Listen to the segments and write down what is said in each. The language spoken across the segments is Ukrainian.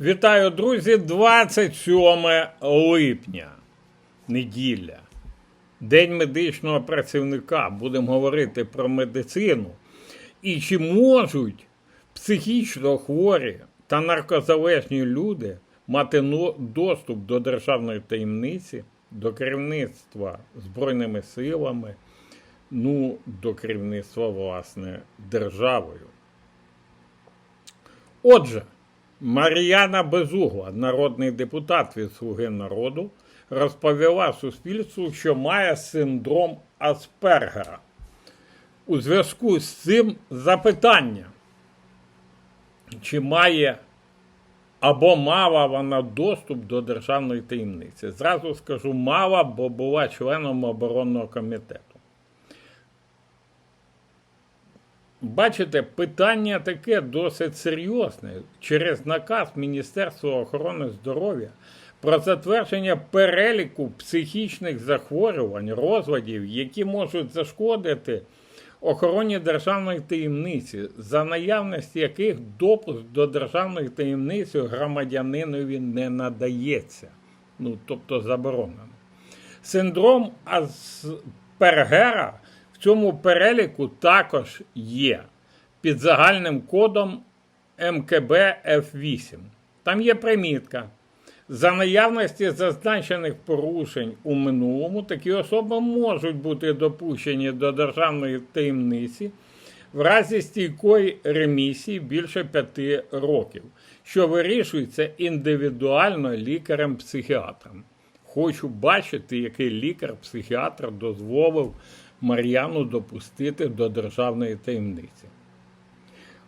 Вітаю, друзі! 27 липня, неділя. День медичного працівника. Будемо говорити про медицину. І чи можуть психічно хворі та наркозалежні люди мати доступ до державної таємниці, до керівництва Збройними силами, ну, до керівництва, власне, державою. Отже, Мар'яна Безугла, народний депутат від Слуги народу, розповіла суспільству, що має синдром Аспергера. У зв'язку з цим запитання, чи має або мала вона доступ до державної таємниці. Зразу скажу мала, бо була членом оборонного комітету. Бачите, питання таке досить серйозне. Через наказ Міністерства охорони здоров'я про затвердження переліку психічних захворювань, розладів, які можуть зашкодити охороні державної таємниці, за наявності яких допуск до державної таємниці громадянинові не надається. Ну, тобто заборонено. Синдром Аспергера в цьому переліку також є під загальним кодом МКБ F8. Там є примітка. За наявності зазначених порушень у минулому такі особи можуть бути допущені до державної таємниці в разі стійкої ремісії більше п'яти років, що вирішується індивідуально лікарем-психіатром. Хочу бачити, який лікар-психіатр дозволив Мар'яну допустити до державної таємниці.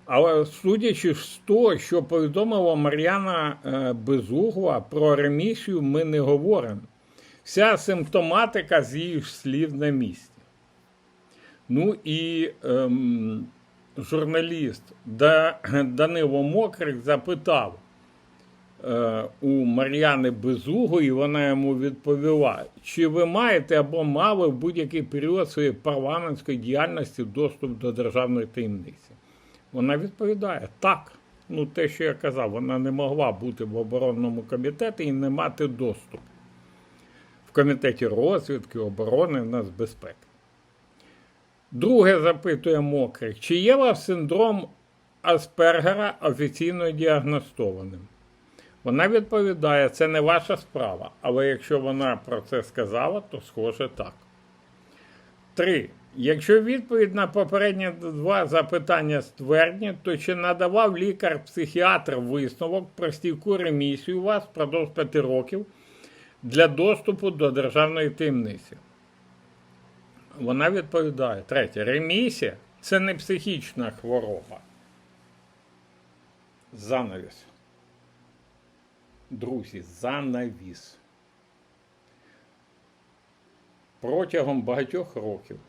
Але судячи з того, що повідомила Мар'яна е, Безугла, про ремісію ми не говоримо. Вся симптоматика з її слів на місці. Ну і ем, журналіст Данило Мокрик запитав у Мар'яни Безугу, і вона йому відповіла, чи ви маєте або мали в будь-який період своєї парламентської діяльності доступ до державної таємниці? Вона відповідає так. Ну, те, що я казав, вона не могла бути в оборонному комітеті і не мати доступу в комітеті розвідки, оборони, нацбезпеки. Друге запитує Мокрик, чи є вас синдром Аспергера офіційно діагностованим? Вона відповідає, це не ваша справа, але якщо вона про це сказала, то схоже так. Три. Якщо відповідь на попередні два запитання ствердні, то чи надавав лікар-психіатр висновок про стійку ремісію вас впродовж 5 років для доступу до державної таємниці? Вона відповідає: третє. Ремісія це не психічна хвороба. Занавіс. Друзі, занавіс. Протягом багатьох років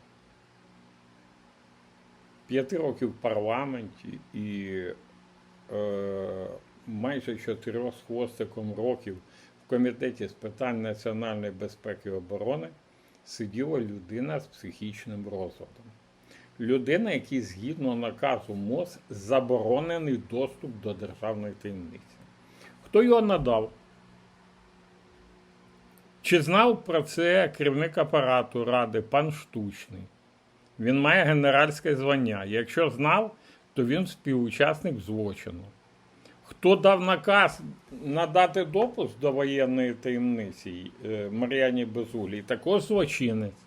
п'яти років в парламенті і е, майже чотирьох з хвостиком років в комітеті з питань національної безпеки і оборони сиділа людина з психічним розладом. Людина, якій згідно наказу МОЗ заборонений доступ до державної таємниці. Хто його надав? Чи знав про це керівник апарату ради пан Штучний? Він має генеральське звання. Якщо знав, то він співучасник злочину. Хто дав наказ надати допуск до воєнної таємниці е, Мар'яні Безулій, також злочинець.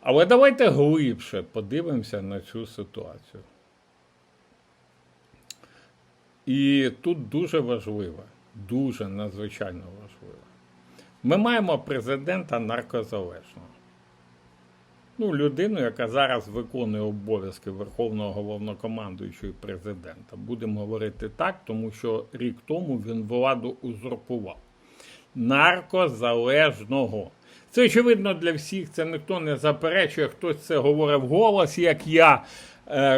Але давайте глибше подивимося на цю ситуацію. І тут дуже важливо, дуже надзвичайно важливо. Ми маємо президента наркозалежного. Ну, людину, яка зараз виконує обов'язки Верховного головнокомандуючого президента. Будемо говорити так, тому що рік тому він владу узурпував. Наркозалежного. Це очевидно для всіх, це ніхто не заперечує, хтось це говорить вголос, як я,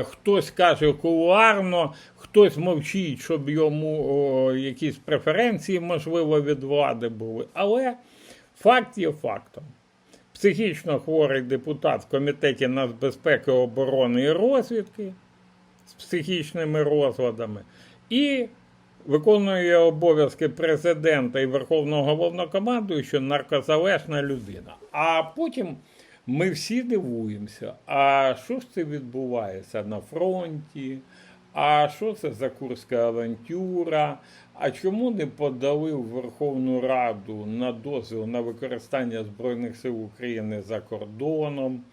хтось каже кулуарно, хтось мовчить, щоб йому о, якісь преференції, можливо, від влади були. Але факт є фактом. Психічно хворий депутат в комітеті нацбезпеки, оборони і розвідки з психічними розладами і виконує обов'язки президента і Верховного головнокомандуючого наркозалежна людина. А потім ми всі дивуємося, а що ж це відбувається на фронті? А що це за курська авантюра? А чому не подали в Верховну Раду на дозвіл на використання Збройних сил України за кордоном?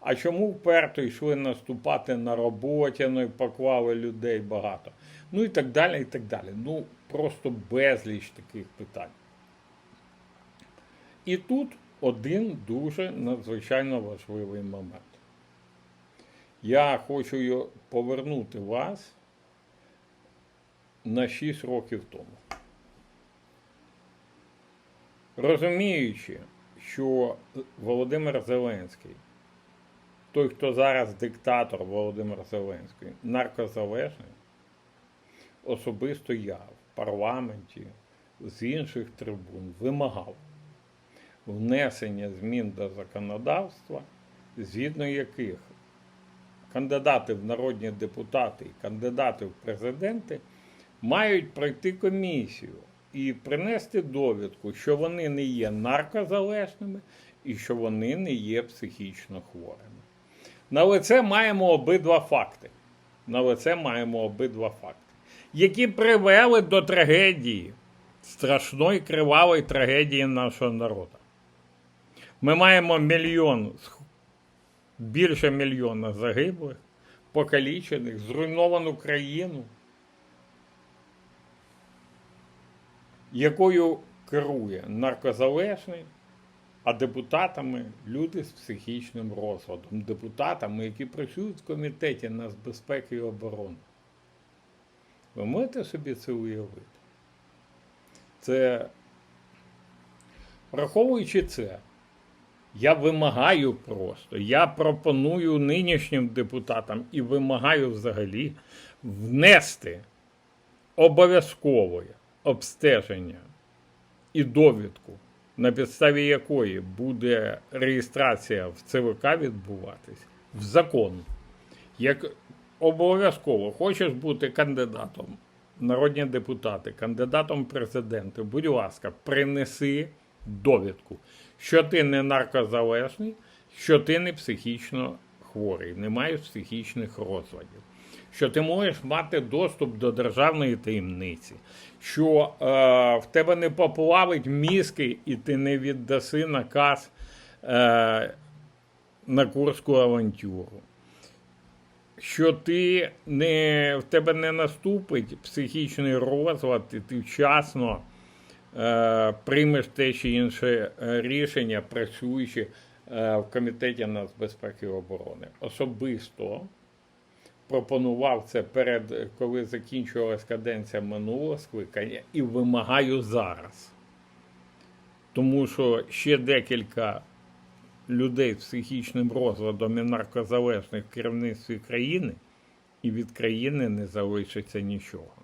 А чому вперто йшли наступати на роботі, ну і поклали людей багато? Ну і так далі, і так далі. Ну, просто безліч таких питань. І тут один дуже надзвичайно важливий момент. Я хочу повернути вас на 6 років тому. Розуміючи, що Володимир Зеленський, той, хто зараз диктатор Володимир Зеленський, наркозалежний, особисто я в парламенті з інших трибун вимагав внесення змін до законодавства, згідно яких кандидати в народні депутати і кандидати в президенти мають пройти комісію і принести довідку, що вони не є наркозалежними і що вони не є психічно хворими. На лице маємо обидва факти. На лице маємо обидва факти, які привели до трагедії, страшної кривавої трагедії нашого народу. Ми маємо мільйон, більше мільйона загиблих, покалічених, зруйновану країну, якою керує наркозалежний, а депутатами люди з психічним розладом, депутатами, які працюють в комітеті нацбезпеки і оборони. Ви можете собі це уявити? Це, враховуючи це, я вимагаю просто, я пропоную нинішнім депутатам і вимагаю взагалі внести обов'язкове обстеження і довідку, на підставі якої буде реєстрація в ЦВК відбуватись, в закон. Як обов'язково хочеш бути кандидатом, народні депутати, кандидатом в президенти, будь ласка, принеси довідку, що ти не наркозалежний, що ти не психічно хворий, не маєш психічних розладів, що ти можеш мати доступ до державної таємниці, що е, в тебе не поплавить мізки і ти не віддаси наказ е, на курську авантюру. Що ти не, в тебе не наступить психічний розлад, і ти вчасно приймеш те чи інше е, рішення, працюючи е, в комітеті нацбезпеки і оборони. Особисто пропонував це перед коли закінчувалась каденція минулого скликання, і вимагаю зараз. Тому що ще декілька людей з психічним розладом і наркозалежних в керівництві країни, і від країни не залишиться нічого.